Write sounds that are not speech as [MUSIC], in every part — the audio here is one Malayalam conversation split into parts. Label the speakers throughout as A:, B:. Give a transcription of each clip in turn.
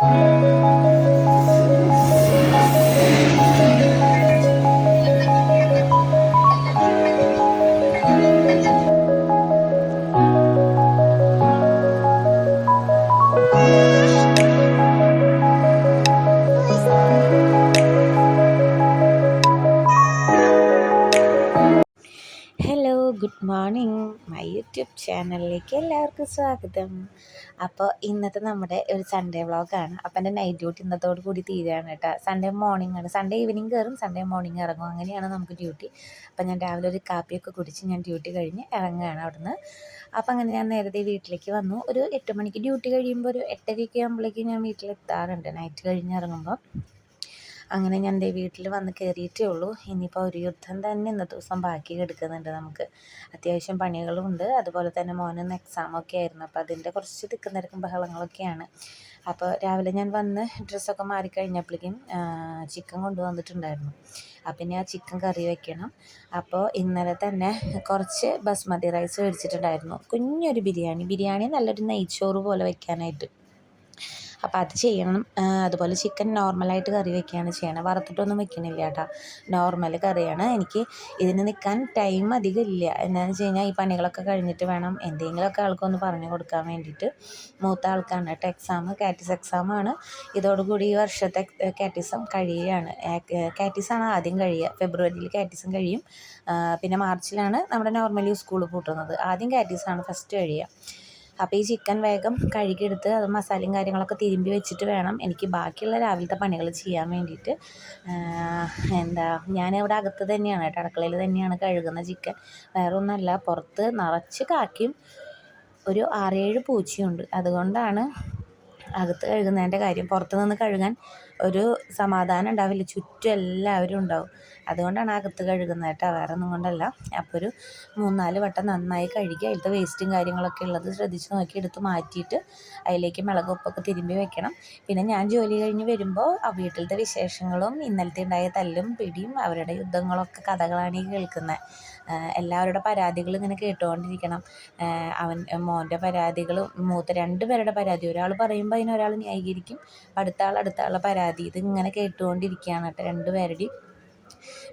A: Thank you. Morning my YouTube ചാനലിലേക്ക് എല്ലാവർക്കും സ്വാഗതം. അപ്പോൾ ഇന്നത്തെ നമ്മുടെ ഒരു സൺഡേ വ്ളോഗാണ് അപ്പോൾ എന്റെ നൈറ്റ് ഡ്യൂട്ടി ഇന്നത്തോട് കൂടി തീരുകയാണ് കേട്ടോ. സൺഡേ മോർണിംഗ് ആണ്. സൺഡേ ഈവനിങ് കയറും സൺഡേ മോർണിംഗ് ഇറങ്ങും. അങ്ങനെയാണ് നമുക്ക് ഡ്യൂട്ടി അപ്പോൾ ഞാൻ രാവിലെ ഒരു കാപ്പിയൊക്കെ കുടിച്ച് ഞാൻ ഡ്യൂട്ടി കഴിഞ്ഞ് ഇറങ്ങുകയാണ് അവിടുന്ന്. അപ്പോൾ അങ്ങനെ ഞാൻ നേരത്തെ വീട്ടിലേക്ക് വന്നു. ഒരു എട്ട് മണിക്ക് ഡ്യൂട്ടി കഴിയുമ്പോൾ ഒരു എട്ടരയൊക്കെ ആകുമ്പോഴേക്കും ഞാൻ വീട്ടിലെത്താറുണ്ട്. നൈറ്റ് കഴിഞ്ഞ് ഇറങ്ങുമ്പോൾ അങ്ങനെ ഞാൻ എന്റെ വീട്ടിൽ വന്ന് കയറിയിട്ടേ ഉള്ളൂ. ഇനിയിപ്പോൾ ഒരു യുദ്ധം തന്നെ ഇന്നത്തെ ദിവസം ബാക്കി കിടക്കുന്നുണ്ട് നമുക്ക്. അത്യാവശ്യം പണികളുമുണ്ട് അതുപോലെ തന്നെ മോനൊന്ന് എക്സാമൊക്കെ ആയിരുന്നു. അപ്പോൾ അതിന്റെ കുറച്ച് തിക്കുന്നിരക്കും ബഹളങ്ങളൊക്കെയാണ്. അപ്പോൾ രാവിലെ ഞാൻ വന്ന് ഡ്രസ്സൊക്കെ മാറിക്കഴിഞ്ഞപ്പോഴേക്കും ചിക്കൻ കൊണ്ടുവന്നിട്ടുണ്ടായിരുന്നു. അപ്പം ഇനി ആ ചിക്കൻ കറി വെക്കണം. അപ്പോൾ ഇന്നലെ തന്നെ കുറച്ച് ബസ്മതി റൈസ് മേടിച്ചിട്ടുണ്ടായിരുന്നു. കുഞ്ഞൊരു ബിരിയാണി. ബിരിയാണി നല്ലൊരു നെയ്ച്ചോറ് പോലെ വെക്കാനായിട്ട്. അപ്പോൾ അത് ചെയ്യണം. അതുപോലെ ചിക്കൻ നോർമലായിട്ട് കറി വെക്കുകയാണ് ചെയ്യണം. വറുത്തിട്ടൊന്നും വെക്കണില്ല കേട്ടോ. നോർമൽ കറിയാണ്. എനിക്ക് ഇതിന് നിൽക്കാൻ ടൈം അധികം ഇല്ല. എന്താണെന്ന് വെച്ച് കഴിഞ്ഞാൽ ഈ പണികളൊക്കെ കഴിഞ്ഞിട്ട് വേണം എന്തെങ്കിലുമൊക്കെ ആൾക്കൊന്ന് പറഞ്ഞു കൊടുക്കാൻ വേണ്ടിയിട്ട്. മൂത്ത ആൾക്കാണ്. കേട്ടോ എക്സാം കാറ്റിസ് എക്സാമാണ് ഇതോടുകൂടി ഈ വർഷത്തെ കാറ്റിസം കഴിയുകയാണ്. കാറ്റിസാണ് ആദ്യം കഴിയുക. ഫെബ്രുവരിയിൽ കാറ്റിസം കഴിയും. പിന്നെ മാർച്ചിലാണ് നമ്മുടെ നോർമലി സ്കൂൾ പൂട്ടുന്നത്. ആദ്യം കാറ്റിസാണ് ഫസ്റ്റ് കഴിയുക. അപ്പോൾ ഈ ചിക്കൻ വേഗം കഴുകിയെടുത്ത് അത് മസാലയും കാര്യങ്ങളൊക്കെ തിരുമ്പി വെച്ചിട്ട് വേണം എനിക്ക് ബാക്കിയുള്ള രാവിലത്തെ പണികൾ ചെയ്യാൻ വേണ്ടിയിട്ട്. എന്താ ഞാൻ ഇവിടെ അകത്ത് തന്നെയാണ് അടുക്കളയിൽ തന്നെയാണ് കഴുകുന്ന ചിക്കൻ വേറൊന്നുമല്ല പുറത്ത് നിറച്ച് കാക്കിയും ഒരു ആറേഴ് പൂച്ചയുണ്ട്. അതുകൊണ്ടാണ് അകത്ത് കഴുകുന്നതിന്റെ കാര്യം പുറത്ത് നിന്ന് കഴുകാൻ ഒരു സമാധാനം ഉണ്ടാവില്ല. ചുറ്റും എല്ലാവരും ഉണ്ടാവും. അതുകൊണ്ടാണ് അകത്ത് കഴുകുന്നത് കേട്ടോ. വേറെ ഒന്നും കൊണ്ടല്ല. അപ്പോൾ ഒരു മൂന്നാൽ വട്ടം നന്നായി കഴുകി അതിലത്തെ വേസ്റ്റും കാര്യങ്ങളൊക്കെ ഉള്ളത് ശ്രദ്ധിച്ച് നോക്കി എടുത്ത് മാറ്റിയിട്ട് അതിലേക്ക് മുളക് ഉപ്പൊക്കെ തിരുമ്പി വെക്കണം. പിന്നെ ഞാൻ ജോലി കഴിഞ്ഞ് വരുമ്പോൾ ആ വീട്ടിലത്തെ വിശേഷങ്ങളും ഇന്നലത്തെ ഉണ്ടായ തല്ലും പിടിയും അവരുടെ യുദ്ധങ്ങളൊക്കെ കഥകളാണ് ഈ കേൾക്കുന്നത്. എല്ലാവരുടെ പരാതികൾ ഇങ്ങനെ കേട്ടുകൊണ്ടിരിക്കണം. അവൻ മോന്റെ പരാതികൾ മൂത്ത രണ്ട് പേരുടെ പരാതി. ഒരാൾ പറയുമ്പോൾ അതിന് ഒരാൾ ന്യായീകരിക്കും. അടുത്ത ആൾ അടുത്ത ആളുടെ പരാതി. ഇതിങ്ങനെ കേട്ടുകൊണ്ടിരിക്കുകയാണ് കേട്ടോ രണ്ട് പേരുടെയും.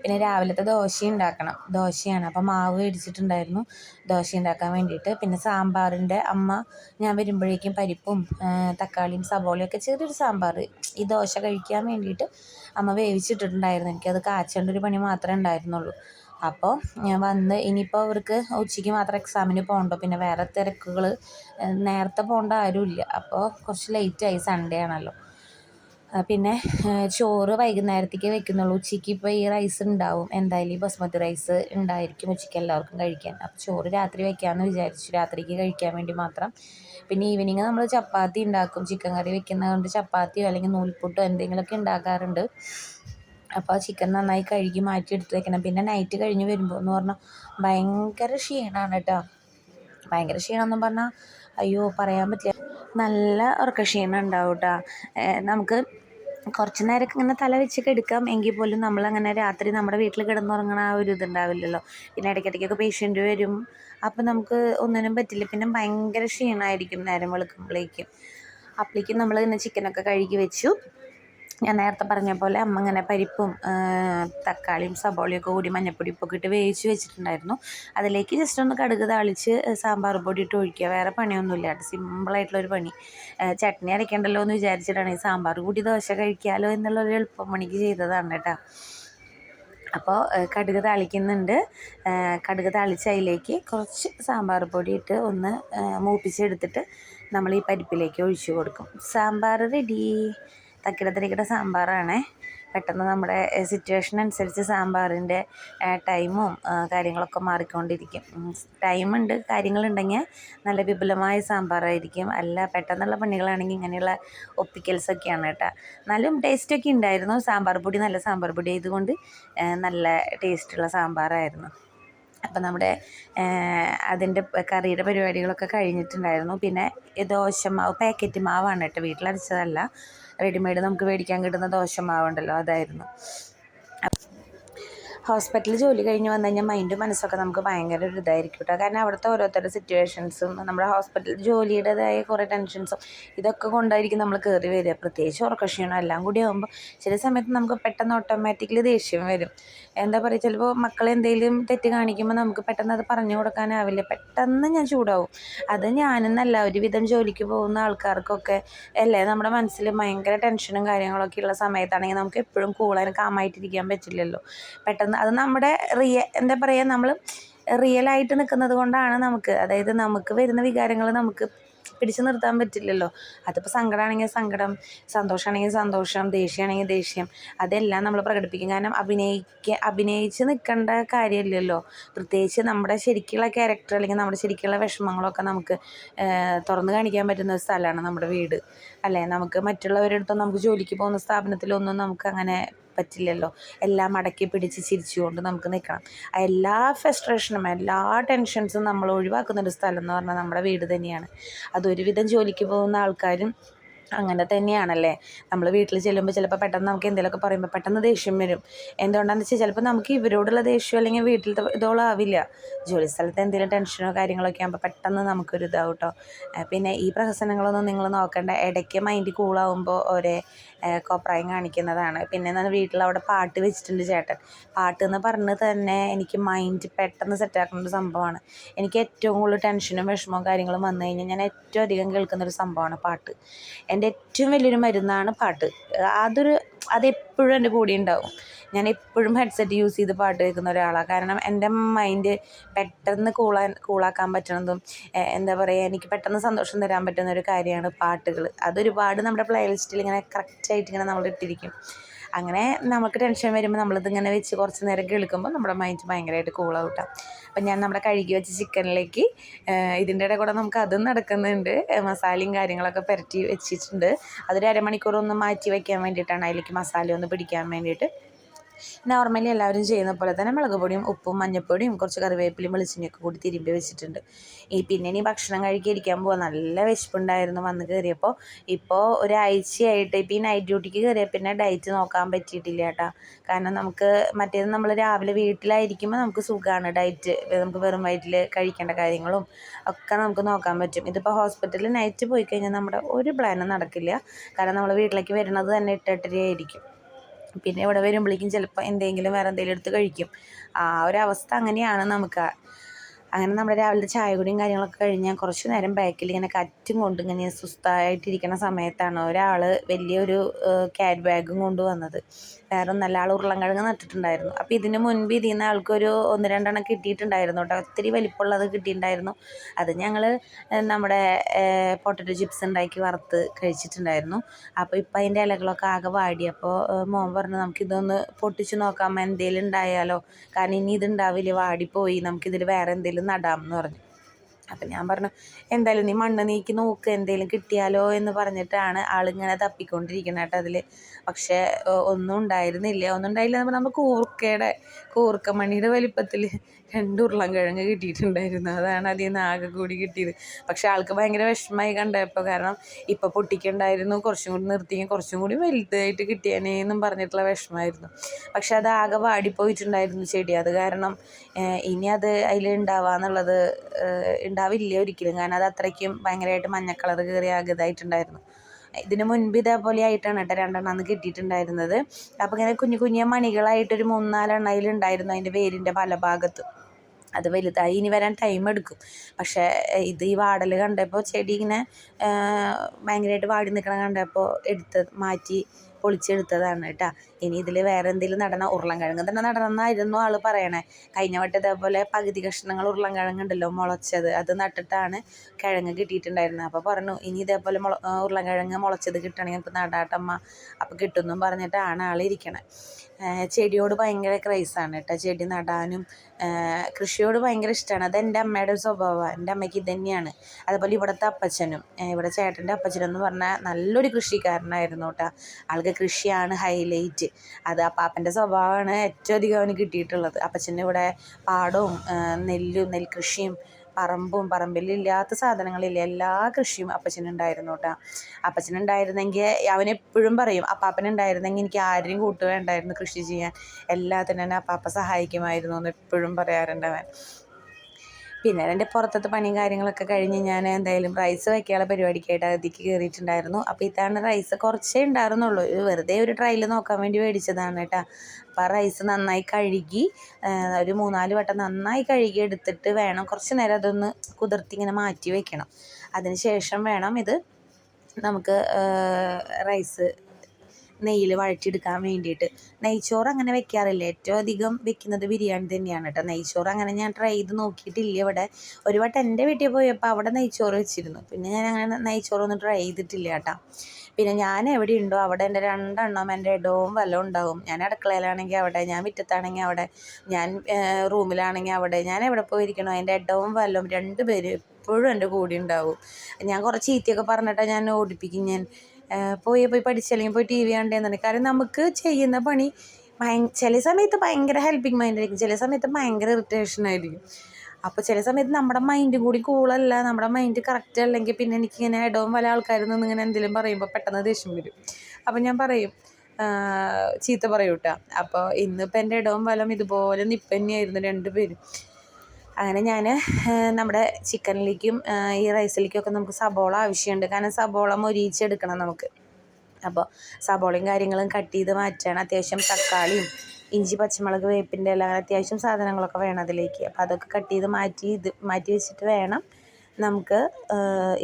A: പിന്നെ രാവിലത്തെ ദോശ ഉണ്ടാക്കണം. ദോശയാണ്. അപ്പം മാവ് മേടിച്ചിട്ടുണ്ടായിരുന്നു. ദോശ ഉണ്ടാക്കാൻ വേണ്ടിയിട്ട്. പിന്നെ സാമ്പാറിന്റെ അമ്മ ഞാൻ വരുമ്പോഴേക്കും പരിപ്പും തക്കാളിയും സവോളയും ഒക്കെ ചെറിയൊരു സാമ്പാർ. ഈ ദോശ കഴിക്കാൻ വേണ്ടിയിട്ട് അമ്മ വേവിച്ചിട്ടുണ്ടായിരുന്നു എനിക്കത് കാച്ചേണ്ട ഒരു പണി മാത്രമേ ഉണ്ടായിരുന്നുള്ളൂ. അപ്പോൾ വന്ന് ഇനിയിപ്പോൾ അവർക്ക് ഉച്ചയ്ക്ക് മാത്രം എക്സാമിന് പോകണ്ടോ? പിന്നെ വേറെ തിരക്കുകൾ നേരത്തെ പോകേണ്ട ആരുമില്ല. അപ്പോൾ കുറച്ച് ലേറ്റായി സൺഡേ ആണല്ലോ. പിന്നെ ചോറ് വൈകുന്നേരത്തേക്ക് വെക്കുന്നുള്ളൂ. ഉച്ചയ്ക്ക് ഇപ്പോൾ ഈ റൈസ് ഉണ്ടാവും. എന്തായാലും ഈ ബസ്മതി റൈസ് ഉണ്ടായിരിക്കും ഉച്ചയ്ക്ക് എല്ലാവർക്കും കഴിക്കാൻ. അപ്പോൾ ചോറ് രാത്രി വയ്ക്കാമെന്ന് വിചാരിച്ചു. രാത്രിക്ക് കഴിക്കാൻ വേണ്ടി മാത്രം. പിന്നെ ഈവനിങ് നമ്മൾ ചപ്പാത്തി ഉണ്ടാക്കും. ചിക്കൻ കറി വെക്കുന്നതുകൊണ്ട് ചപ്പാത്തിയോ അല്ലെങ്കിൽ നൂൽപുട്ടോ എന്തെങ്കിലുമൊക്കെ ഉണ്ടാക്കാറുണ്ട്. അപ്പോൾ ചിക്കൻ നന്നായി കഴുകി മാറ്റി എടുത്ത് വെക്കണം പിന്നെ നൈറ്റ് കഴിഞ്ഞ് വരുമ്പോൾ എന്ന് പറഞ്ഞാൽ ഭയങ്കര ക്ഷീണമാണ് കേട്ടോ ഭയങ്കര ക്ഷീണമെന്ന് പറഞ്ഞാൽ അയ്യോ പറയാൻ പറ്റില്ല. നല്ല ഉറക്കക്ഷീണം ഉണ്ടാവും കേട്ടോ നമുക്ക് കുറച്ച് നേരം ഇങ്ങനെ തല വെച്ച് കിടക്കാം എങ്കിൽ പോലും നമ്മളങ്ങനെ രാത്രി നമ്മുടെ വീട്ടിൽ കിടന്നുറങ്ങണ ആ ഒരു ഇതുണ്ടാവില്ലല്ലോ. പിന്നെ ഇടയ്ക്കിടയ്ക്കൊക്കെ പേഷ്യന്റ് വരും. അപ്പം നമുക്ക് ഒന്നിനും പറ്റില്ല. പിന്നെ ഭയങ്കര ക്ഷീണമായിരിക്കും നേരം വെളുക്കുമ്പോഴേക്കും അപ്പോഴേക്കും നമ്മൾ ഇങ്ങനെ ചിക്കനൊക്കെ കഴുകി വെച്ചു. ഞാൻ നേരത്തെ പറഞ്ഞ പോലെ അമ്മ ഇങ്ങനെ പരിപ്പും തക്കാളിയും സബോളയൊക്കെ കൂടി മഞ്ഞൾപ്പൊടി ഉപ്പൊക്കെ ഇട്ട് വേവിച്ച് വെച്ചിട്ടുണ്ടായിരുന്നു. അതിലേക്ക് ജസ്റ്റ് ഒന്ന് കടുക് താളിച്ച് സാമ്പാർ പൊടി ഇട്ട് ഒഴിക്കുക. വേറെ പണിയൊന്നുമില്ല. കേട്ടോ സിമ്പിളായിട്ടുള്ളൊരു പണി. ചട്നി അരയ്ക്കണ്ടല്ലോ എന്ന് വിചാരിച്ചിട്ടാണ് ഈ സാമ്പാർ കൂടി ദോശ കഴിക്കാമല്ലോ എന്നുള്ളൊരു എളുപ്പം പണിക്ക് ചെയ്തതാണ് കേട്ടോ. അപ്പോൾ കടുക് താളിക്കുന്നുണ്ട്. കടുക് താളിച്ച് അതിലേക്ക് കുറച്ച് സാമ്പാർ പൊടി ഇട്ട് ഒന്ന് മൂപ്പിച്ചെടുത്തിട്ട് നമ്മൾ ഈ പരിപ്പിലേക്ക് ഒഴിച്ചു കൊടുക്കും. സാമ്പാർ റെഡി തക്കിട തരികിട സാമ്പാറാണേ. പെട്ടെന്ന് നമ്മുടെ സിറ്റുവേഷൻ അനുസരിച്ച് സാമ്പാറിന്റെ ടൈമും കാര്യങ്ങളൊക്കെ മാറിക്കൊണ്ടിരിക്കും. ടൈമുണ്ട് കാര്യങ്ങളുണ്ടെങ്കിൽ നല്ല വിപുലമായ സാമ്പാറായിരിക്കും. അല്ല പെട്ടെന്നുള്ള പണികളാണെങ്കിൽ ഇങ്ങനെയുള്ള ഒപ്പിക്കൽസൊക്കെയാണ് കേട്ടോ. എന്നാലും ടേസ്റ്റൊക്കെ ഉണ്ടായിരുന്നു. സാമ്പാർ പൊടി നല്ല സാമ്പാർ പൊടി ആയതുകൊണ്ട് നല്ല ടേസ്റ്റുള്ള സാമ്പാറായിരുന്നു. അപ്പം നമ്മുടെ അതിന്റെ കറിയുടെ പരിപാടികളൊക്കെ കഴിഞ്ഞിട്ടുണ്ടായിരുന്നു. പിന്നെ ദോശമാവ് പാക്കറ്റ് മാവാണ് കേട്ടോ വീട്ടിലരച്ചതല്ല. റെഡിമെയ്ഡ് നമുക്ക് മേടിക്കാൻ കിട്ടുന്ന ദോശമാവുണ്ടല്ലോ അതായിരുന്നു. ഹോസ്പിറ്റലിൽ ജോലി കഴിഞ്ഞ് വന്നു കഴിഞ്ഞാൽ മൈൻഡും മനസ്സൊക്കെ നമുക്ക് ഭയങ്കര ഒരു ഇതായിരിക്കും കേട്ടോ. കാരണം അവിടുത്തെ ഓരോരുത്തരുടെ സിറ്റുവേഷൻസും നമ്മുടെ ഹോസ്പിറ്റൽ ജോലിയുടേതായ കുറേ ടെൻഷൻസും ഇതൊക്കെ കൊണ്ടായിരിക്കും നമ്മൾ കയറി വരിക. പ്രത്യേകിച്ച് ഉറക്കക്ഷീണം എല്ലാം കൂടി ആകുമ്പോൾ ചില സമയത്ത് നമുക്ക് പെട്ടെന്ന് ഓട്ടോമാറ്റിക്കലി ദേഷ്യം വരും. എന്താ പറയുക ചിലപ്പോൾ മക്കളെ എന്തെങ്കിലും തെറ്റ് കാണിക്കുമ്പോൾ നമുക്ക് പെട്ടെന്ന് അത് പറഞ്ഞു കൊടുക്കാനാവില്ല. പെട്ടെന്ന് ഞാൻ ചൂടാവും. അത് ഞാനെന്നല്ല ഒരുവിധം ജോലിക്ക് പോകുന്ന ആൾക്കാർക്കൊക്കെ അല്ലേ നമ്മുടെ മനസ്സിൽ ഭയങ്കര ടെൻഷനും കാര്യങ്ങളൊക്കെ ഉള്ള സമയത്താണെങ്കിൽ നമുക്ക് എപ്പോഴും കൂളാൻ കാമായിട്ടിരിക്കാൻ പറ്റില്ലല്ലോ. പെട്ടെന്ന് അത് നമ്മുടെ റിയ എന്താ പറയുക നമ്മൾ റിയലായിട്ട് നിൽക്കുന്നത് കൊണ്ടാണ് നമുക്ക്. അതായത് നമുക്ക് വരുന്ന വികാരങ്ങൾ നമുക്ക് പിടിച്ചു നിർത്താൻ പറ്റില്ലല്ലോ. അതിപ്പോൾ സങ്കടമാണെങ്കിൽ സങ്കടം സന്തോഷമാണെങ്കിൽ സന്തോഷം ദേഷ്യമാണെങ്കിൽ ദേഷ്യം. അതെല്ലാം നമ്മൾ പ്രകടിപ്പിക്കും. കാരണം അഭിനയിക്ക അഭിനയിച്ച് നിൽക്കേണ്ട കാര്യമില്ലല്ലോ. പ്രത്യേകിച്ച് നമ്മുടെ ശരിക്കുള്ള ക്യാരക്ടർ അല്ലെങ്കിൽ നമ്മുടെ ശരിക്കുള്ള വിഷമങ്ങളൊക്കെ നമുക്ക് തുറന്നു കാണിക്കാൻ പറ്റുന്ന ഒരു സ്ഥലമാണ് നമ്മുടെ വീട്. അല്ലേ? നമുക്ക് മറ്റുള്ളവരുടെ അടുത്തും നമുക്ക് ജോലിക്ക് പോകുന്ന സ്ഥാപനത്തിലൊന്നും നമുക്ക് അങ്ങനെ പറ്റില്ലല്ലോ. എല്ലാം അടക്കി പിടിച്ച് ചിരിച്ചുകൊണ്ട് നമുക്ക് നിൽക്കണം. എല്ലാ ഫ്രസ്ട്രേഷനും എല്ലാ ടെൻഷൻസും നമ്മൾ ഒഴിവാക്കുന്ന ഒരു സ്ഥലം എന്ന് പറഞ്ഞാൽ നമ്മുടെ വീട് തന്നെയാണ്. അതൊരുവിധം ജോലിക്ക് പോകുന്ന ആൾക്കാരും അങ്ങനെ തന്നെയാണല്ലേ. നമ്മൾ വീട്ടിൽ ചെല്ലുമ്പോൾ ചിലപ്പോൾ പെട്ടെന്ന് നമുക്ക് എന്തെങ്കിലുമൊക്കെ പറയുമ്പോൾ പെട്ടെന്ന് ദേഷ്യം വരും. എന്തുകൊണ്ടാണെന്ന് വെച്ചാൽ ചിലപ്പോൾ നമുക്ക് ഇവരോടുള്ള ദേഷ്യം അല്ലെങ്കിൽ വീട്ടിലത്തെ ഇതോളം ആവില്ല. ജോലി സ്ഥലത്ത് എന്തെങ്കിലും ടെൻഷനോ കാര്യങ്ങളൊക്കെ ആകുമ്പോൾ പെട്ടെന്ന് നമുക്കൊരു ഇതാവും കേട്ടോ പിന്നെ ഈ പ്രഹസനങ്ങളൊന്നും നിങ്ങൾ നോക്കേണ്ട. ഇടയ്ക്ക് മൈൻഡ് കൂളാവുമ്പോൾ ഒരേ കോപ്രായം കാണിക്കുന്നതാണ്. പിന്നെ നമ്മൾ വീട്ടിൽ അവിടെ പാട്ട് വെച്ചിട്ടുണ്ട് ചേട്ടൻ. പാട്ട് എന്ന് പറഞ്ഞ് തന്നെ എനിക്ക് മൈൻഡ് പെട്ടെന്ന് സെറ്റാക്കുന്ന ഒരു സംഭവമാണ് എനിക്ക് ഏറ്റവും കൂടുതൽ ടെൻഷനും വിഷമവും കാര്യങ്ങളും വന്നു കഴിഞ്ഞാൽ ഞാൻ ഏറ്റവും അധികം കേൾക്കുന്ന ഒരു സംഭവമാണ് പാട്ട്. എന്റെ ഏറ്റവും വലിയൊരു മരുന്നാണ് പാട്ട്. അതൊരു അതെപ്പോഴും എന്റെ കൂടെ ഉണ്ടാവും. ഞാൻ എപ്പോഴും ഹെഡ്സെറ്റ് യൂസ് ചെയ്ത് പാട്ട് കേൾക്കുന്ന ഒരാളാണ്. കാരണം എന്റെ മൈൻഡ് പെട്ടെന്ന് കൂളാൻ കൂളാക്കാൻ പറ്റണതും എന്താ പറയുക എനിക്ക് പെട്ടെന്ന് സന്തോഷം തരാൻ പറ്റുന്ന ഒരു കാര്യമാണ് പാട്ടുകൾ അതൊരുപാട് നമ്മുടെ പ്ലേ ലിസ്റ്റിൽ ഇങ്ങനെ കറക്റ്റായിട്ട് ഇങ്ങനെ നമ്മൾ ഇട്ടിരിക്കും. അങ്ങനെ നമുക്ക് ടെൻഷൻ വരുമ്പോൾ നമ്മളിത് ഇങ്ങനെ വെച്ച് കുറച്ച് നേരം കേൾക്കുമ്പോൾ നമ്മുടെ മൈൻഡ് ഭയങ്കരമായിട്ട് കേട്ടോ അപ്പം ഞാൻ നമ്മുടെ കഴുകി വെച്ച ചിക്കനിലേക്ക് ഇതിന്റെ ഇടയിൽ കൂടെ നമുക്ക് അതും നടക്കുന്നുണ്ട്. മസാലയും കാര്യങ്ങളൊക്കെ പുരട്ടി വെച്ചിട്ടുണ്ട്. അതൊരു അരമണിക്കൂർ ഒന്ന് മാറ്റി വയ്ക്കാൻ വേണ്ടിയിട്ടാണ് അതിലേക്ക് മസാല ഒന്ന് പിടിക്കാൻ വേണ്ടിയിട്ട് നോർമലി എല്ലാവരും ചെയ്യുന്ന പോലെ തന്നെ മുളക് പൊടിയും ഉപ്പും മഞ്ഞൾപ്പൊടിയും കുറച്ച് കറിവേപ്പിലയും വെളിച്ചെണ്ണയൊക്കെ കൂടി തിരുമ്പി വെച്ചിട്ടുണ്ട്. ഈ പിന്നെ ഇനി ഭക്ഷണം കഴിക്കാതിരിക്കാൻ പോവാം. നല്ല വിശപ്പുണ്ടായിരുന്നു വന്ന് കയറിയപ്പോൾ ഇപ്പോൾ ഒരാഴ്ചയായിട്ട് ഇപ്പോൾ ഈ നൈറ്റ് ഡ്യൂട്ടിക്ക് കയറിയ പിന്നെ ഡയറ്റ് നോക്കാൻ പറ്റിയിട്ടില്ല കേട്ടോ. കാരണം നമുക്ക് മറ്റേത് നമ്മൾ രാവിലെ വീട്ടിലായിരിക്കുമ്പോൾ നമുക്ക് സുഖമാണ് ഡയറ്റ് നമുക്ക് വെറും വയറ്റിൽ കഴിക്കേണ്ട കാര്യങ്ങളും ഒക്കെ നമുക്ക് നോക്കാൻ പറ്റും. ഇതിപ്പോൾ ഹോസ്പിറ്റലിൽ നൈറ്റ് പോയി കഴിഞ്ഞാൽ നമ്മുടെ ഒരു പ്ലാനും നടക്കില്ല. കാരണം നമ്മൾ വീട്ടിലേക്ക് വരുന്നത് തന്നെ എട്ടെട്ടരയായിരിക്കും പിന്നെ ഇവിടെ വരുമ്പോഴേക്കും ചിലപ്പോൾ എന്തെങ്കിലും വേറെ എന്തെങ്കിലും എടുത്ത് കഴിക്കും. ആ ഒരു അവസ്ഥ അങ്ങനെയാണ് നമുക്ക്. അങ്ങനെ നമ്മുടെ രാവിലത്തെ ചായ കുടിയും കാര്യങ്ങളൊക്കെ കഴിഞ്ഞാൽ കുറച്ച് നേരം ബാക്കിൽ ഇങ്ങനെ കറ്റും കൊണ്ട് ഇങ്ങനെ സുസ്ഥായിട്ടിരിക്കുന്ന സമയത്താണ് ഒരാൾ വലിയൊരു ക്യാരി ബാഗും കൊണ്ടുവന്നത് വേറെ നല്ല ആൾ ഉരുളൻകിഴങ്ങ് നട്ടിട്ടുണ്ടായിരുന്നു. അപ്പോൾ ഇതിന് മുൻപ് ഇതിൽ നിന്ന് ആൾക്കൊരു ഒന്ന് രണ്ടെണ്ണം കിട്ടിയിട്ടുണ്ടായിരുന്നു കേട്ടോ ഒത്തിരി വലിപ്പമുള്ളത് കിട്ടിയിട്ടുണ്ടായിരുന്നു. അത് ഞങ്ങൾ നമ്മുടെ പൊട്ടറ്റോ ചിപ്സ് ഉണ്ടാക്കി വറുത്ത് കഴിച്ചിട്ടുണ്ടായിരുന്നു. അപ്പോൾ ഇപ്പം അതിന്റെ ഇലകളൊക്കെ ആകെ വാടി. അപ്പോൾ മോൻ പറഞ്ഞു നമുക്കിതൊന്ന് പൊട്ടിച്ച് നോക്കാം എന്തെങ്കിലും ഉണ്ടായാലോ കാരണം ഇനി ഇതുണ്ടാവില്ല വാടിപ്പോയി. നമുക്കിതിൽ വേറെ എന്തെങ്കിലും നടാം എന്ന് പറഞ്ഞു. അപ്പം ഞാൻ പറഞ്ഞു എന്തായാലും നീ മണ്ണ് നീക്കി നോക്ക് എന്തെങ്കിലും കിട്ടിയാലോ എന്ന് പറഞ്ഞിട്ടാണ് ആളിങ്ങനെ തപ്പിക്കൊണ്ടിരിക്കുന്നത് കേട്ടോ അതിൽ പക്ഷേ ഒന്നും ഉണ്ടായിരുന്നില്ല. ഒന്നും ഉണ്ടായില്ല നമ്മൾ കൂർക്കയുടെ കൂർക്കമണിയുടെ വലിപ്പത്തിൽ രണ്ട് ഉരുളൻകിഴങ്ങ് കിട്ടിയിട്ടുണ്ടായിരുന്നു. അതാണ് അതിൽ നിന്ന് ആകെ കൂടി കിട്ടിയത്. പക്ഷേ ആൾക്ക് ഭയങ്കര വിഷമമായി കണ്ടപ്പോൾ കാരണം ഇപ്പോൾ പൊട്ടിക്കണ്ടായിരുന്നു. കുറച്ചും കൂടി നിർത്തിയെങ്കിൽ കുറച്ചും കൂടി വലുതായിട്ട് കിട്ടിയാനേ എന്നും പറഞ്ഞിട്ടുള്ള വിഷമമായിരുന്നു. പക്ഷെ അത് ആകെ വാടിപ്പോയിട്ടുണ്ടായിരുന്നു ചെടി. അത് കാരണം ഇനി അത് അതിൽ ഉണ്ടാവാന്നുള്ളത് ഉണ്ടാവില്ല ഒരിക്കലും. കാരണം അത് അത്രയ്ക്കും ഭയങ്കരമായിട്ട് മഞ്ഞ കളർ കയറി ആകതായിട്ടുണ്ടായിരുന്നു. ഇതിന് മുൻപ് ഇതേപോലെ ആയിട്ടാണ് കേട്ടോ രണ്ടെണ്ണം അന്ന് കിട്ടിയിട്ടുണ്ടായിരുന്നത്. അപ്പോൾ ഇങ്ങനെ കുഞ്ഞു കുഞ്ഞു മണികളായിട്ടൊരു മൂന്നാലെണ്ണയിലുണ്ടായിരുന്നു അതിന്റെ വേരിന്റെ പല ഭാഗത്തും. അത് വലുതായി ഇനി വരാൻ ടൈം എടുക്കും. പക്ഷേ ഇത് ഈ വാടൽ കണ്ടപ്പോൾ ചെടി ഇങ്ങനെ ഭയങ്കരമായിട്ട് വാടി നിൽക്കണം കണ്ടപ്പോൾ എടുത്ത് മാറ്റി പൊളിച്ചെടുത്തതാണ് കേട്ടോ ഇനി ഇതിൽ വേറെ എന്തെങ്കിലും നടന്ന ഉരുളൻകിഴങ്ങ് തന്നെ നടന്നായിരുന്നു ആൾ പറയണേ. കഴിഞ്ഞ വട്ടം ഇതേപോലെ പകുതി കഷ്ണങ്ങൾ ഉരുളൻകിഴങ്ങുണ്ടല്ലോ മുളച്ചത് അത് നട്ടിട്ടാണ് കിഴങ്ങ് കിട്ടിയിട്ടുണ്ടായിരുന്നത് അപ്പോൾ പറഞ്ഞു ഇനി ഇതേപോലെ മുള ഉരുളൻകിഴങ്ങ് മുളച്ചത് കിട്ടണമെങ്കിൽ നടാട്ടമ്മ അപ്പോൾ കിട്ടുമെന്നും പറഞ്ഞിട്ടാണ് ആൾ ഇരിക്കണേ. ചെടിയോട് ഭയങ്കര ക്രൈസാണ് കേട്ടോ ചെടി നടാനും കൃഷിയോട് ഭയങ്കര ഇഷ്ടമാണ് അത് എന്റെ അമ്മയുടെ ഒരു സ്വഭാവമാണ്. എന്റെ അമ്മയ്ക്ക് ഇത് തന്നെയാണ്. അതുപോലെ ഇവിടുത്തെ അപ്പച്ചനും ഇവിടെ ചേട്ടന്റെ അപ്പച്ചനെന്ന് പറഞ്ഞാൽ നല്ലൊരു കൃഷിക്കാരനായിരുന്നു കേട്ടോ ആൾക്ക് കൃഷിയാണ് ഹൈലൈറ്റ്. അത് ആ പാപ്പന്റെ സ്വഭാവമാണ് ഏറ്റവും അധികം അവന് കിട്ടിയിട്ടുള്ളത്. അപ്പച്ചന് ഇവിടെ പാടവും നെല്ലും നെൽകൃഷിയും പറമ്പും പറമ്പിലില്ലാത്ത സാധനങ്ങളില്ല. എല്ലാ കൃഷിയും അപ്പച്ചനുണ്ടായിരുന്നു കേട്ടോ അപ്പച്ചനുണ്ടായിരുന്നെങ്കിൽ അവനെപ്പോഴും പറയും അപ്പാപ്പനുണ്ടായിരുന്നെങ്കിൽ എനിക്ക് ആരെയും കൂട്ടുകയുണ്ടായിരുന്നു കൃഷി ചെയ്യാൻ. എല്ലാത്തിനും തന്നെ അപ്പാപ്പ സഹായിക്കുമായിരുന്നു എന്ന് എപ്പോഴും പറയാറുണ്ട് അവൻ. പിന്നെ എന്റെ പുറത്തത്തെ പണിയും കാര്യങ്ങളൊക്കെ കഴിഞ്ഞ് ഞാൻ എന്തായാലും റൈസ് വയ്ക്കാനുള്ള പരിപാടിക്കായിട്ട് അതിക്ക് കയറിയിട്ടുണ്ടായിരുന്നു അപ്പോൾ ഇതാണ് റൈസ് കുറച്ചേ ഉണ്ടായിരുന്നുള്ളൂ. വെറുതെ ഒരു ട്രയൽ നോക്കാൻ വേണ്ടി മേടിച്ചതാണ് കേട്ടോ. അപ്പോൾ ആ റൈസ് നന്നായി കഴുകി ഒരു മൂന്നാൽ വട്ടം നന്നായി കഴുകി എടുത്തിട്ട് വേണം കുറച്ച് നേരം അതൊന്ന് കുതിർത്തി ഇങ്ങനെ മാറ്റി വയ്ക്കണം അതിന് ശേഷം വേണം ഇത് നമുക്ക് റൈസ് നെയ്യിൽ വഴറ്റിയെടുക്കാൻ വേണ്ടിയിട്ട്. നെയ്ച്ചോറ് അങ്ങനെ വെക്കാറില്ല. ഏറ്റവും അധികം വെക്കുന്നത് ബിരിയാണി തന്നെയാണ് കേട്ടോ. നെയ്ച്ചോറ് അങ്ങനെ ഞാൻ ട്രൈ ചെയ്ത് നോക്കിയിട്ടില്ല ഇവിടെ. ഒരു വട്ടം എന്റെ വീട്ടിൽ പോയപ്പോൾ അവിടെ നെയ്ച്ചോറ് വെച്ചിരുന്നു. പിന്നെ ഞാൻ അങ്ങനെ നെയ്ച്ചോറൊന്നും ട്രൈ ചെയ്തിട്ടില്ല കേട്ടോ. പിന്നെ ഞാൻ എവിടെ ഉണ്ടോ അവിടെ എന്റെ രണ്ടെണ്ണം എന്റെ ഇടവും വല്ലതും ഉണ്ടാവും. ഞാൻ അടുക്കളയിലാണെങ്കിൽ അവിടെ ഞാൻ മുറ്റത്താണെങ്കിൽ അവിടെ ഞാൻ റൂമിലാണെങ്കിൽ അവിടെ ഞാൻ എവിടെ പോയിരിക്കണോ എന്റെ ഇടവും വല്ലതും രണ്ട് പേര് എപ്പോഴും എന്റെ കൂടെ ഉണ്ടാവും. ഞാൻ കുറച്ച് ചീത്തയൊക്കെ പറഞ്ഞിട്ടാണ് ഞാൻ ഓടിപ്പിക്കും. ഞാൻ പോയി പോയി പഠിച്ചല്ലെങ്കിൽ പോയി ടി വി കണ്ടേന്നുണ്ടെങ്കിൽ. കാരണം നമുക്ക് ചെയ്യുന്ന പണി ഭയ ചില സമയത്ത് ഭയങ്കര ഹെൽപ്പിംഗ് മൈൻഡ് ആയിരിക്കും. ചില സമയത്ത് ഭയങ്കര ഇറിറ്റേഷൻ ആയിരിക്കും. അപ്പോൾ ചില സമയത്ത് നമ്മുടെ മൈൻഡ് കൂടി കൂളല്ല നമ്മുടെ മൈൻഡ് കറക്റ്റ് അല്ലെങ്കിൽ പിന്നെ എനിക്കിങ്ങനെ ഇടവും പല ആൾക്കാരിൽ നിന്ന് ഇങ്ങനെ എന്തെങ്കിലും പറയുമ്പോൾ പെട്ടെന്ന് ദേഷ്യം വരും. അപ്പോൾ ഞാൻ പറയും ചീത്ത പറയൂട്ടാ. അപ്പോൾ ഇന്നിപ്പോൾ എന്റെ ഇടവും വലം ഇതുപോലെ നിപ്പന്നെയായിരുന്നു രണ്ടുപേരും. അങ്ങനെ ഞാൻ നമ്മുടെ ചിക്കനിലേക്കും ഈ റൈസിലേക്കും ഒക്കെ നമുക്ക് സബോള ആവശ്യമുണ്ട്. കാരണം സബോള മൊരിയിച്ചെടുക്കണം നമുക്ക്. അപ്പോൾ സബോളയും കാര്യങ്ങളും കട്ട് ചെയ്ത് മാറ്റുകയാണ് അത്യാവശ്യം തക്കാളിയും ഇഞ്ചി പച്ചമുളക് വേപ്പിന്റെ എല്ലാം അത്യാവശ്യം സാധനങ്ങളൊക്കെ വേണം അതിലേക്ക്. അപ്പോൾ അതൊക്കെ കട്ട് ചെയ്ത് മാറ്റി ഇത് മാറ്റി വെച്ചിട്ട് വേണം നമുക്ക്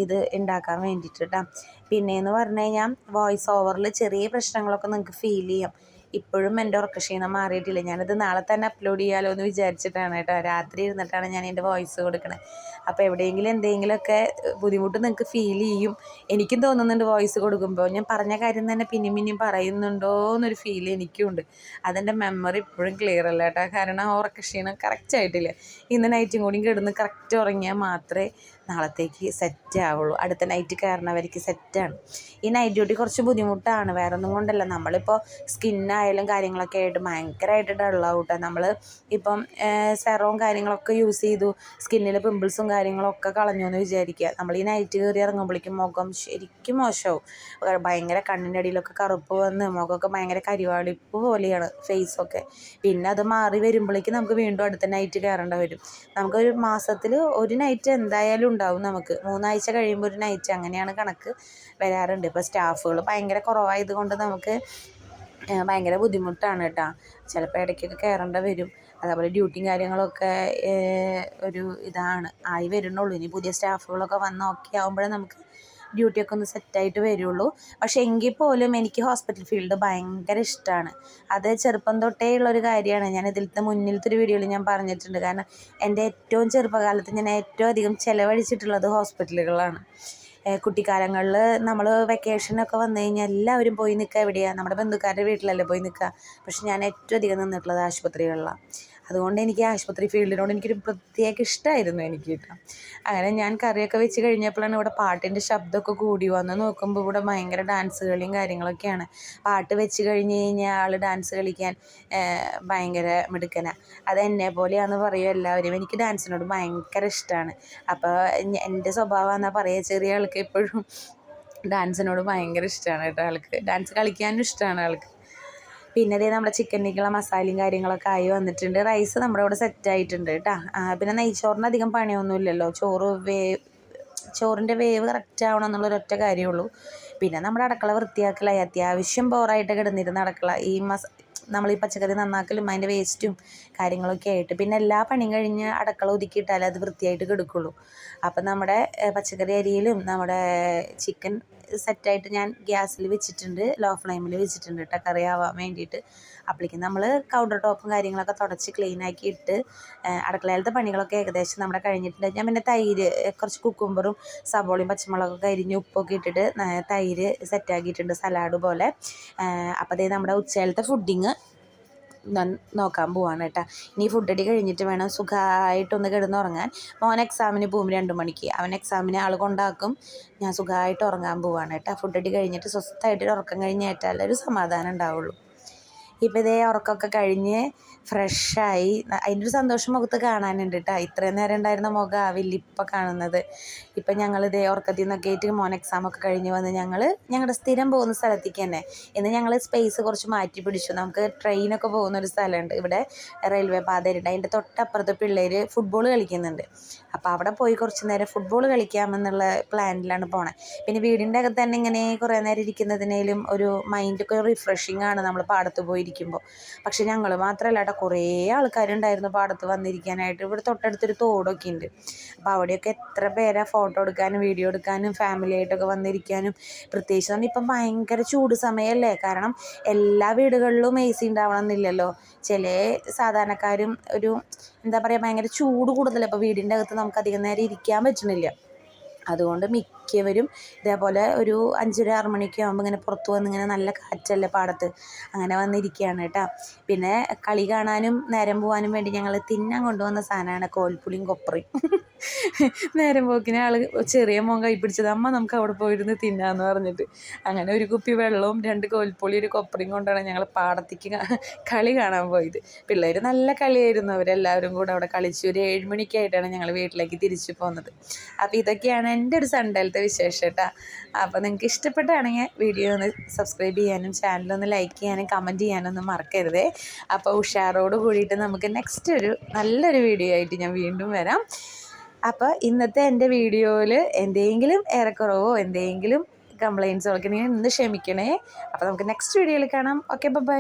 A: ഇത് ഉണ്ടാക്കാൻ വേണ്ടിയിട്ട് കേട്ടോ പിന്നെയെന്ന് പറഞ്ഞു കഴിഞ്ഞാൽ വോയിസ് ഓവറിൽ ചെറിയ പ്രശ്നങ്ങളൊക്കെ നിങ്ങൾക്ക് ഫീൽ ചെയ്യാം. ഇപ്പോഴും എന്റെ ഉറക്കക്ഷീണം മാറിയിട്ടില്ല. ഞാനത് നാളെ തന്നെ അപ്ലോഡ് ചെയ്യാലോ എന്ന് വിചാരിച്ചിട്ടാണ് കേട്ടോ. രാത്രി ഇരുന്നിട്ടാണ് ഞാൻ എന്റെ വോയിസ് കൊടുക്കണത് അപ്പോൾ എവിടെയെങ്കിലും എന്തെങ്കിലുമൊക്കെ ബുദ്ധിമുട്ട് നിങ്ങൾക്ക് ഫീൽ ചെയ്യും. എനിക്കും തോന്നുന്നുണ്ട് വോയിസ് കൊടുക്കുമ്പോൾ ഞാൻ പറഞ്ഞ കാര്യം തന്നെ പിന്നെയും പിന്നെയും പറയുന്നുണ്ടോ എന്നൊരു ഫീൽ എനിക്കും ഉണ്ട് അതെന്റെ മെമ്മറി ഇപ്പോഴും ക്ലിയർ അല്ല കേട്ടോ. കാരണം ഉറക്കക്ഷീണം കറക്റ്റ് ആയിട്ടില്ല. ഇന്ന് നൈറ്റും കൂടി കിടന്ന് കറക്റ്റ് ഉറങ്ങിയാൽ മാത്രമേ നാളത്തേക്ക് സെറ്റ് ആവുള്ളൂ. അടുത്ത നൈറ്റ് കയറണവർക്ക് സെറ്റാണ് ഈ നൈറ്റ് ഡ്യൂട്ടി കുറച്ച് ബുദ്ധിമുട്ടാണ്. വേറെ ഒന്നും കൊണ്ടല്ല നമ്മളിപ്പോൾ സ്കിന്നായാലും കാര്യങ്ങളൊക്കെ ആയിട്ട് ഭയങ്കരമായിട്ട് ഡള്ളാവും കേട്ടോ നമ്മൾ ഇപ്പം സെറവും കാര്യങ്ങളൊക്കെ യൂസ് ചെയ്തു. സ്കിന്നിൽ പിമ്പിൾസും കാര്യങ്ങളൊക്കെ കളഞ്ഞു എന്ന് വിചാരിക്കുക നമ്മൾ ഈ നൈറ്റ് കയറി ഇറങ്ങുമ്പോഴേക്കും മുഖം ശരിക്കും മോശമാവും ഭയങ്കര കണ്ണിന്റെ അടിയിലൊക്കെ കറുപ്പ് വന്ന് മുഖമൊക്കെ ഭയങ്കര കരിവാളിപ്പ് പോലെയാണ് ഫേസൊക്കെ പിന്നെ അത് മാറി വരുമ്പോഴേക്കും നമുക്ക് വീണ്ടും അടുത്ത നൈറ്റ് കയറേണ്ട വരും. നമുക്കൊരു മാസത്തിൽ ഒരു നൈറ്റ് എന്തായാലും ഉണ്ടാവും നമുക്ക്. മൂന്നാഴ്ച കഴിയുമ്പോൾ ഒരു നൈറ്റ് അങ്ങനെയാണ് കണക്ക് വരാറുണ്ട്. ഇപ്പോൾ സ്റ്റാഫുകൾ ഭയങ്കര കുറവായതുകൊണ്ട് നമുക്ക് ഭയങ്കര ബുദ്ധിമുട്ടാണ് കേട്ടോ ചിലപ്പോൾ ഇടയ്ക്കൊക്കെ കയറേണ്ട വരും. അതേപോലെ ഡ്യൂട്ടിയും കാര്യങ്ങളൊക്കെ ഒരു ഇതാണ്. ആയി വരുന്നുള്ളൂ. ഇനി പുതിയ സ്റ്റാഫുകളൊക്കെ വന്ന് ഓക്കെ ആകുമ്പോഴേ നമുക്ക് ഡ്യൂട്ടിയൊക്കെ ഒന്ന് സെറ്റായിട്ട് വരുള്ളൂ. പക്ഷേ എങ്കിൽ പോലും എനിക്ക് ഹോസ്പിറ്റൽ ഫീൽഡ് ഭയങ്കര ഇഷ്ടമാണ് അത് ചെറുപ്പം തൊട്ടേ ഉള്ളൊരു കാര്യമാണ്. ഞാൻ ഇതിലത്തെ മുന്നിലത്തെ ഒരു വീഡിയോയിൽ ഞാൻ പറഞ്ഞിട്ടുണ്ട്. കാരണം എന്റെ ഏറ്റവും ചെറുപ്പകാലത്ത് ഞാൻ ഏറ്റവും അധികം ചിലവഴിച്ചിട്ടുള്ളത് ഹോസ്പിറ്റലുകളാണ്. കുട്ടിക്കാലങ്ങളിൽ നമ്മൾ വെക്കേഷനൊക്കെ വന്നു കഴിഞ്ഞാൽ എല്ലാവരും പോയി നിൽക്കുക എവിടെയാണ് നമ്മുടെ ബന്ധുക്കാരുടെ വീട്ടിലല്ലേ പോയി നിൽക്കുക? പക്ഷെ ഞാൻ ഏറ്റവും അധികം നിന്നിട്ടുള്ളത് ആശുപത്രികളിലാണ്. അതുകൊണ്ട് എനിക്ക് ആശുപത്രി ഫീൽഡിനോട് എനിക്കൊരു പ്രത്യേക ഇഷ്ടമായിരുന്നു എനിക്ക് കേട്ടോ അങ്ങനെ ഞാൻ കറിയൊക്കെ വെച്ച് കഴിഞ്ഞപ്പോഴാണ് ഇവിടെ പാട്ടിന്റെ ശബ്ദമൊക്കെ കൂടി വന്ന് നോക്കുമ്പോൾ ഇവിടെ ഭയങ്കര ഡാൻസ് കളിയും കാര്യങ്ങളൊക്കെയാണ്. പാട്ട് വെച്ച് കഴിഞ്ഞ് കഴിഞ്ഞാൽ ആൾ ഡാൻസ് കളിക്കാൻ ഭയങ്കര മിടുക്കനാണ് അത് എന്നെ പോലെയാണെന്ന് പറയും എല്ലാവരും. എനിക്ക് ഡാൻസിനോട് ഭയങ്കര ഇഷ്ടമാണ് അപ്പോൾ എന്റെ സ്വഭാവം എന്നാൽ പറയുക ചെറിയ ആൾക്ക് എപ്പോഴും ഡാൻസിനോട് ഭയങ്കര ഇഷ്ടമാണ് കേട്ടോ ആൾക്ക്. ഡാൻസ് കളിക്കാനും ഇഷ്ടമാണ് ആൾക്ക്. പിന്നെ അതേ നമ്മുടെ ചിക്കനിലേക്കുള്ള മസാലയും കാര്യങ്ങളൊക്കെ ആയി വന്നിട്ടുണ്ട്. റൈസ് നമ്മുടെ ഇവിടെ സെറ്റ് ആയിട്ടുണ്ട് കേട്ടോ. പിന്നെ നെയ്ച്ചോറിന് അധികം പണിയൊന്നുമില്ലല്ലോ. ചോറ് വേ ചോറിന്റെ വേവ് കറക്റ്റ് ആവണം എന്നുള്ളൊരു ഒറ്റ കാര്യമുള്ളൂ. പിന്നെ നമ്മുടെ അടുക്കള വൃത്തിയാക്കലായി. അത്യാവശ്യം ബോറായിട്ട് കിടന്നിരുന്ന അടുക്കള. ഈ മസ നമ്മൾ ഈ പച്ചക്കറി നന്നാക്കലും അതിന്റെ വേസ്റ്റും കാര്യങ്ങളൊക്കെ ആയിട്ട്. പിന്നെ എല്ലാ പണിയും കഴിഞ്ഞ് അടുക്കള ഒതുക്കിയിട്ടാലേ അത് വൃത്തിയായിട്ട് കിടക്കുള്ളൂ. അപ്പം നമ്മുടെ പച്ചക്കറി അരിയിലും നമ്മുടെ ചിക്കൻ സെറ്റായിട്ട് ഞാൻ ഗ്യാസിൽ വെച്ചിട്ടുണ്ട്. ലോ ഫ്ലെയിമിൽ വെച്ചിട്ടുണ്ട് കേട്ടോ കറി ആവാൻ വേണ്ടിയിട്ട്. അപ്പോഴേക്കും നമ്മൾ കൗണ്ടർ ടോപ്പും കാര്യങ്ങളൊക്കെ തുടച്ച് ക്ലീൻ ആക്കി ഇട്ട് അടുക്കളയിലത്തെ പണികളൊക്കെ ഏകദേശം നമ്മുടെ കഴിഞ്ഞിട്ടുണ്ട്. ഞാൻ പിന്നെ തൈര് കുറച്ച് കുക്കുംബറും സബോളയും പച്ചമുളകൊക്കെ അരിഞ്ഞ് ഉപ്പൊക്കെ ഇട്ടിട്ട് തൈര് സെറ്റാക്കിയിട്ടുണ്ട് സലാഡ് പോലെ. അപ്പോൾ അതേ നമ്മുടെ ഉച്ചയിലത്തെ ഫുഡിങ് നോക്കാൻ പോവാണ് കേട്ടോ. ഇനി ഫുഡ് അടി കഴിഞ്ഞിട്ട് വേണം സുഖമായിട്ടൊന്ന് കിടന്നുറങ്ങാൻ. മോൻ എക്സാമിന് പോകും രണ്ട് മണിക്ക്. അവൻ എക്സാമിന് ആൾ കൊണ്ടാക്കും. ഞാൻ സുഖമായിട്ട് ഉറങ്ങാൻ പോവാണ് കേട്ടോ. ഫുഡ് അടി കഴിഞ്ഞിട്ട് സ്വസ്ഥമായിട്ട് ഉറക്കം കഴിഞ്ഞേറ്റാലേ ഒരു സമാധാനം ഉണ്ടാവുള്ളൂ. ഇപ്പം ഇതേ ഉറക്കമൊക്കെ കഴിഞ്ഞ് ഫ്രഷായി. അതിന്റെ ഒരു സന്തോഷം മുഖത്ത് കാണാനുണ്ട് കേട്ടോ ഇത്രയും നേരം ഉണ്ടായിരുന്ന മുഖം ആവില്ല ഇപ്പം കാണുന്നത്. ഇപ്പം ഞങ്ങൾ ഇതേ ഉറക്കത്തിൽ നിന്നൊക്കെ ആയിട്ട് മോൻ എക്സാമൊക്കെ കഴിഞ്ഞ് വന്ന് ഞങ്ങൾ ഞങ്ങളുടെ സ്ഥിരം പോകുന്ന സ്ഥലത്തേക്ക് തന്നെ. ഇന്ന് ഞങ്ങൾ സ്പേസ് കുറച്ച് മാറ്റി പിടിച്ചു. നമുക്ക് ട്രെയിനൊക്കെ പോകുന്ന ഒരു സ്ഥലമുണ്ട്. ഇവിടെ റെയിൽവേ പാതയിലുണ്ട് അതിന്റെ തൊട്ടപ്പുറത്ത് പിള്ളേർ ഫുട്ബോൾ കളിക്കുന്നുണ്ട്. അപ്പോൾ അവിടെ പോയി കുറച്ച് നേരം ഫുട്ബോൾ കളിക്കാമെന്നുള്ള പ്ലാനിലാണ് പോണേ. പിന്നെ വീടിന്റെ അകത്ത് തന്നെ ഇങ്ങനെ കുറേ നേരം ഇരിക്കുന്നതിനേലും ഒരു മൈൻഡൊക്കെ റിഫ്രഷിങ് ആണ്. നമ്മൾ പാടത്ത് പോയിരിക്കുമ്പോൾ പക്ഷെ ഞങ്ങൾ മാത്രമല്ല കേട്ടോ കുറേ ആൾക്കാരുണ്ടായിരുന്നു പാടത്ത് വന്നിരിക്കാനായിട്ട്. ഇവിടെ തൊട്ടടുത്തൊരു തോടൊക്കെ ഉണ്ട് അപ്പോൾ അവിടെയൊക്കെ എത്ര പേരാ ഫോട്ടോ എടുക്കാനും വീഡിയോ എടുക്കാനും ഫാമിലി ആയിട്ടൊക്കെ വന്നിരിക്കാനും. പ്രത്യേകിച്ച് പറഞ്ഞാൽ ഇപ്പം ഭയങ്കര ചൂട് സമയമല്ലേ കാരണം എല്ലാ വീടുകളിലും എ സി ഉണ്ടാവണമെന്നില്ലല്ലോ ചില സാധാരണക്കാരും ഒരു എന്താ പറയുക ഭയങ്കര ചൂട് കൂടുതലാണ് ഇപ്പോൾ വീടിന്റെ അകത്ത് നമുക്ക് അധികം നേരം ഇരിക്കാൻ പറ്റണില്ല. അതുകൊണ്ട് മിക്കവരും ഇതേപോലെ ഒരു അഞ്ചര ആറ് മണിയൊക്കെ ആകുമ്പോൾ ഇങ്ങനെ പുറത്ത് വന്ന് ഇങ്ങനെ നല്ല കാറ്റല്ലേ പാടത്ത്. അങ്ങനെ വന്നിരിക്കുകയാണ് കേട്ടോ. പിന്നെ കളി കാണാനും നേരം പോകാനും വേണ്ടി ഞങ്ങൾ തിന്നാൻ കൊണ്ടുവന്ന സാധനമാണ് കോൽപ്പുളിയും കൊപ്പറയും [LAUGHS] നേരം പോക്കിന് ആൾ ചെറിയ മോൻ കൈ പിടിച്ചത് അമ്മ നമുക്ക് അവിടെ പോയിരുന്ന് തിന്നാന്ന് പറഞ്ഞിട്ട്. അങ്ങനെ ഒരു കുപ്പി വെള്ളവും രണ്ട് കോൽപ്പുളി ഒരു കൊപ്പറയും കൊണ്ടാണ് ഞങ്ങൾ പാടത്തേക്ക് കളി കാണാൻ പോയത്. പിള്ളേർ നല്ല കളിയായിരുന്നു. അവരെല്ലാവരും കൂടെ അവിടെ കളിച്ച് ഒരു ഏഴ് മണിക്കായിട്ടാണ് ഞങ്ങൾ വീട്ടിലേക്ക് തിരിച്ചു പോകുന്നത് അപ്പോൾ ഇതൊക്കെയാണ് എന്റെ ഒരു സൺഡേലത്തെ വിശേഷം കേട്ടോ അപ്പോൾ നിങ്ങൾക്ക് ഇഷ്ടപ്പെട്ടാണെങ്കിൽ വീഡിയോ ഒന്ന് സബ്സ്ക്രൈബ് ചെയ്യാനും ചാനലൊന്ന് ലൈക്ക് ചെയ്യാനും കമന്റ് ചെയ്യാനൊന്നും മറക്കരുതേ. അപ്പോൾ ഉഷാറോട് കൂടിയിട്ട് നമുക്ക് നെക്സ്റ്റ് ഒരു നല്ലൊരു വീഡിയോ ആയിട്ട് ഞാൻ വീണ്ടും വരാം. അപ്പോൾ ഇന്നത്തെ എന്റെ വീഡിയോയിൽ എന്തെങ്കിലും ഏറെക്കുറവോ എന്തെങ്കിലും കംപ്ലയിൻസോ ഒക്കെ നിങ്ങൾ ഇന്ന് ക്ഷമിക്കണേ. അപ്പോൾ നമുക്ക് നെക്സ്റ്റ് വീഡിയോയിൽ കാണാം. Okay bye